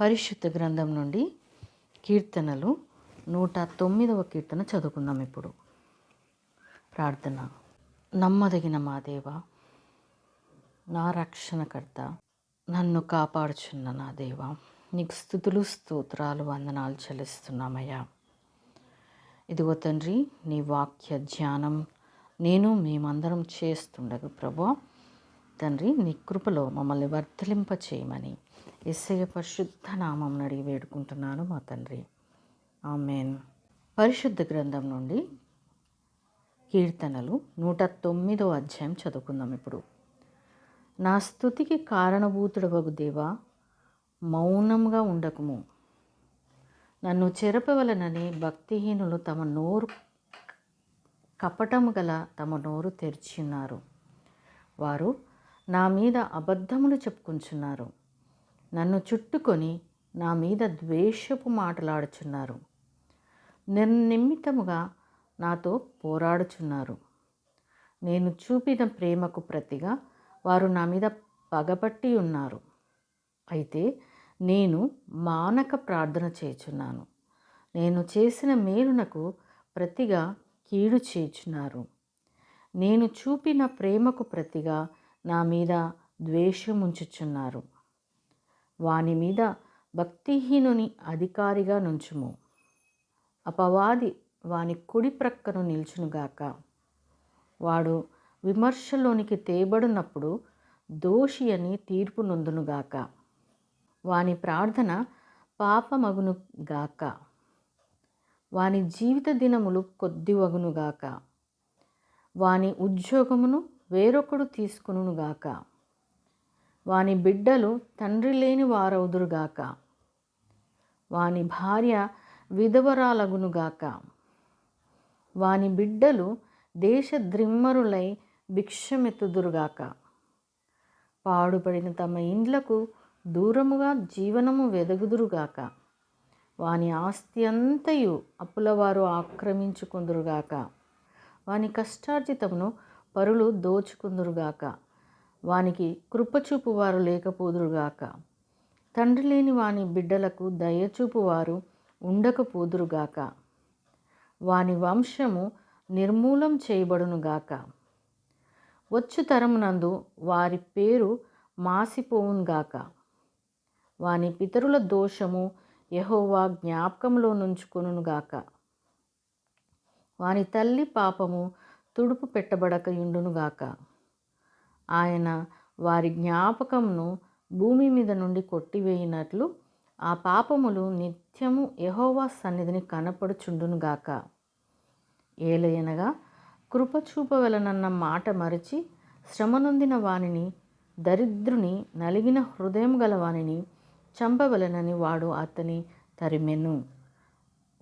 పరిశుద్ధ గ్రంథం నుండి కీర్తనలు నూట తొమ్మిదవ కీర్తన చదువుకుందాం ఇప్పుడు. ప్రార్థన. నమ్మదగిన మా దేవ నా రక్షణకర్త నన్ను కాపాడుచున్న నా దేవ నీకు స్థుతులు స్తోత్రాలు వందనాలు చెల్లిస్తున్నామయ్యా. ఇదిగో తండ్రి నీ వాక్య ధ్యానం నేను మేమందరం చేస్తుండగా ప్రభు తండ్రి నీ కృపలో మమ్మల్ని వర్ధలింప చేయమని ఎస్ఐ పరిశుద్ధ నామం అడిగి వేడుకుంటున్నాను మా తండ్రి. ఆమెన్. పరిశుద్ధ గ్రంథం నుండి కీర్తనలు నూట తొమ్మిదో అధ్యాయం చదువుకుందాం ఇప్పుడు. నా స్థుతికి కారణభూతుడవగు దేవా మౌనంగా ఉండకము. నన్ను చెరపవలనని భక్తిహీనులు తమ నోరు కపటము గల తమ నోరు తెరిచిన్నారు వారు నా మీద అబద్ధములు చెప్పుకుంటున్నారు నన్ను చుట్టుకొని నా మీద ద్వేషపు మాటలాడుచున్నారు. నిర్నిమితముగా నాతో పోరాడుచున్నారు. నేను చూపిన ప్రేమకు ప్రతిగా వారు నా మీద పగపట్టి ఉన్నారు. అయితే నేను మానక ప్రార్థన చేచున్నాను నేను చేసిన మేలునకు ప్రతిగా కీడు చేచున్నారు నేను చూపిన ప్రేమకు ప్రతిగా నా మీద ద్వేషముంచుచున్నారు. వాని మీద భక్తిహీనుని అధికారిగా నుంచుము. అపవాది వాని కుడి ప్రక్కను నిల్చునుగాక వాడు విమర్శలోనికి తేబడినప్పుడు దోషి అని తీర్పు నొందునుగాక వాని ప్రార్థన పాపమగును గాక. వాని జీవిత దినములు కొద్దివగునుగాక వాని ఉద్యోగమును వేరొకడు తీసుకునుగాక వాని బిడ్డలు తండ్రి లేని వారవుదురుగాక వాని భార్య విధవరాలగునుగాక వాని బిడ్డలు దేశద్రిమ్మరులై భిక్షమెత్తుదురుగాక పాడుపడిన తమ ఇండ్లకు దూరముగా జీవనము వెదగుదురుగాక వాని ఆస్తి అంతయు అప్పులవారు ఆక్రమించుకుందురుగాక వాని కష్టార్జితమును పరులు దోచుకుందురుగాక వానికి కృపచూపు వారు లేకపోదురుగాక. తండ్రి లేని వాని బిడ్డలకు దయచూపు వారు ఉండకపోదురుగాక. వాని వంశము నిర్మూలం చేయబడునుగాక. వచ్చు తరమునందు వారి పేరు మాసిపోవునుగాక. వాని పితరుల దోషము యహోవా జ్ఞాపకంలో నుంచుకొనుగాక వాని తల్లి పాపము తుడుపు పెట్టబడక గాక ఆయన వారి జ్ఞాపకంను భూమి మీద నుండి కొట్టివేయినట్లు ఆ పాపములు నిత్యము యహోవా సన్నిధిని కనపడుచుండునుగాక ఏలయనగా కృపచూపవలనన్న మాట మరచి శ్రమనొందిన వానిని దరిద్రుని నలిగిన హృదయం గల వానిని చంపవలనని వాడు అతని తరిమెను.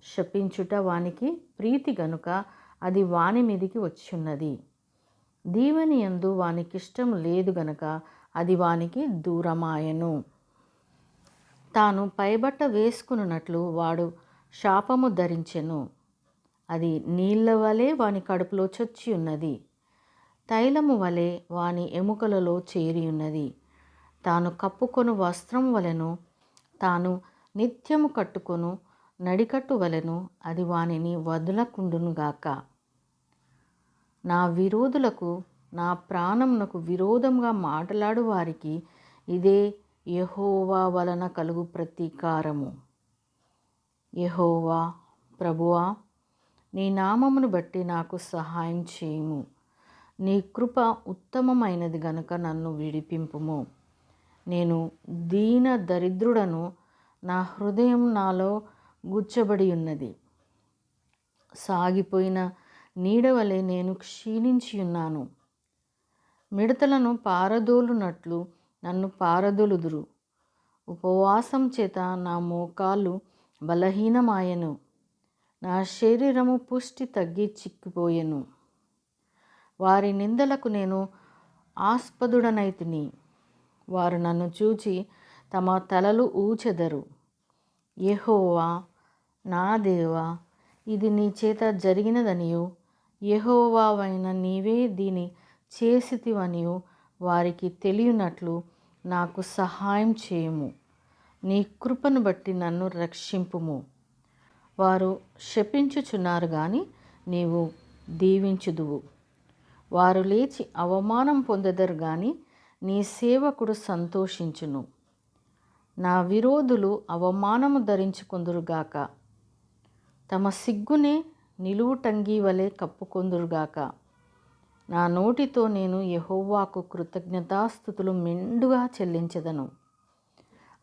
శపించుట వానికి ప్రీతి గనుక అది వాని మీదికి వచ్చిన్నది దీవెని ఎందు వానికిష్టం లేదు గనక అది వానికి దూరమాయను. తాను పైబట్ట వేసుకున్నట్లు వాడు శాపము ధరించెను. అది నీళ్ళ వలె వాని కడుపులో చొచ్చి ఉన్నది తైలము వలె వాని ఎముకలలో చేరి ఉన్నది తాను కప్పుకొను వస్త్రం వలెను తాను నిత్యము కట్టుకొను నడికట్టు వలెను అది వానిని వదులకుండునుగాక. నా విరోధులకు నా ప్రాణమునకు విరోధంగా మాట్లాడు వారికి ఇదే యహోవా వలన కలుగు ప్రతీకారము. యహోవా ప్రభువా నీ నామమును బట్టి నాకు సహాయం చేయము. నీ కృప ఉత్తమమైనది గనుక నన్ను విడిపింపుము. నేను దీన దరిద్రుడను నా హృదయం నాలో గుచ్చబడి ఉన్నది. సాగిపోయిన నీడవలే నేను క్షీణించి ఉన్నాను. మిడతలను పారదోలునట్లు నన్ను పారదోలుదురు. ఉపవాసం చేత నా మోకాలు బలహీనమాయను. నా శరీరము పుష్టి తగ్గి చిక్కిపోయెను. వారి నిందలకు నేను ఆస్పదుడనైతిని వారు నన్ను చూచి తమ తలలు ఊచెదరు. యెహోవా నా దేవా ఇది నీ చేత జరిగినదనియు. యహోవావైన నీవే దీని చేసితివనియు వారికి తెలియనట్లు నాకు సహాయం చేయము. నీ కృపను బట్టి నన్ను రక్షింపుము. వారు శపించుచున్నారు కానీ నీవు దీవించుదువు. వారు లేచి అవమానం పొందదరు గాని నీ సేవకుడు సంతోషించును. నా విరోధులు అవమానము ధరించుకొందురుగాక తమ సిగ్గునే నిలువుటంగీ వలె కప్పుకొందురుగాక. నా నోటితో నేను యహోవాకు కృతజ్ఞతాస్థుతులు మెండుగా చెల్లించదను.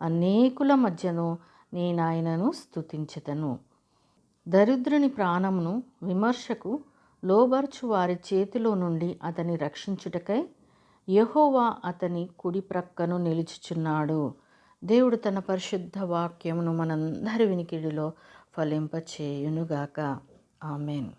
అనేకుల మధ్యను నేనాయనను స్థుతించదను దరిద్రుని ప్రాణమును విమర్శకు లోబర్చు వారి చేతిలో నుండి అతని రక్షించుటకై యహోవా అతని కుడి ప్రక్కను నిలుచుచున్నాడు. దేవుడు తన పరిశుద్ధ వాక్యమును మనందరి వినికిడిలో ఫలింపచేయునుగాక. ఆమెన్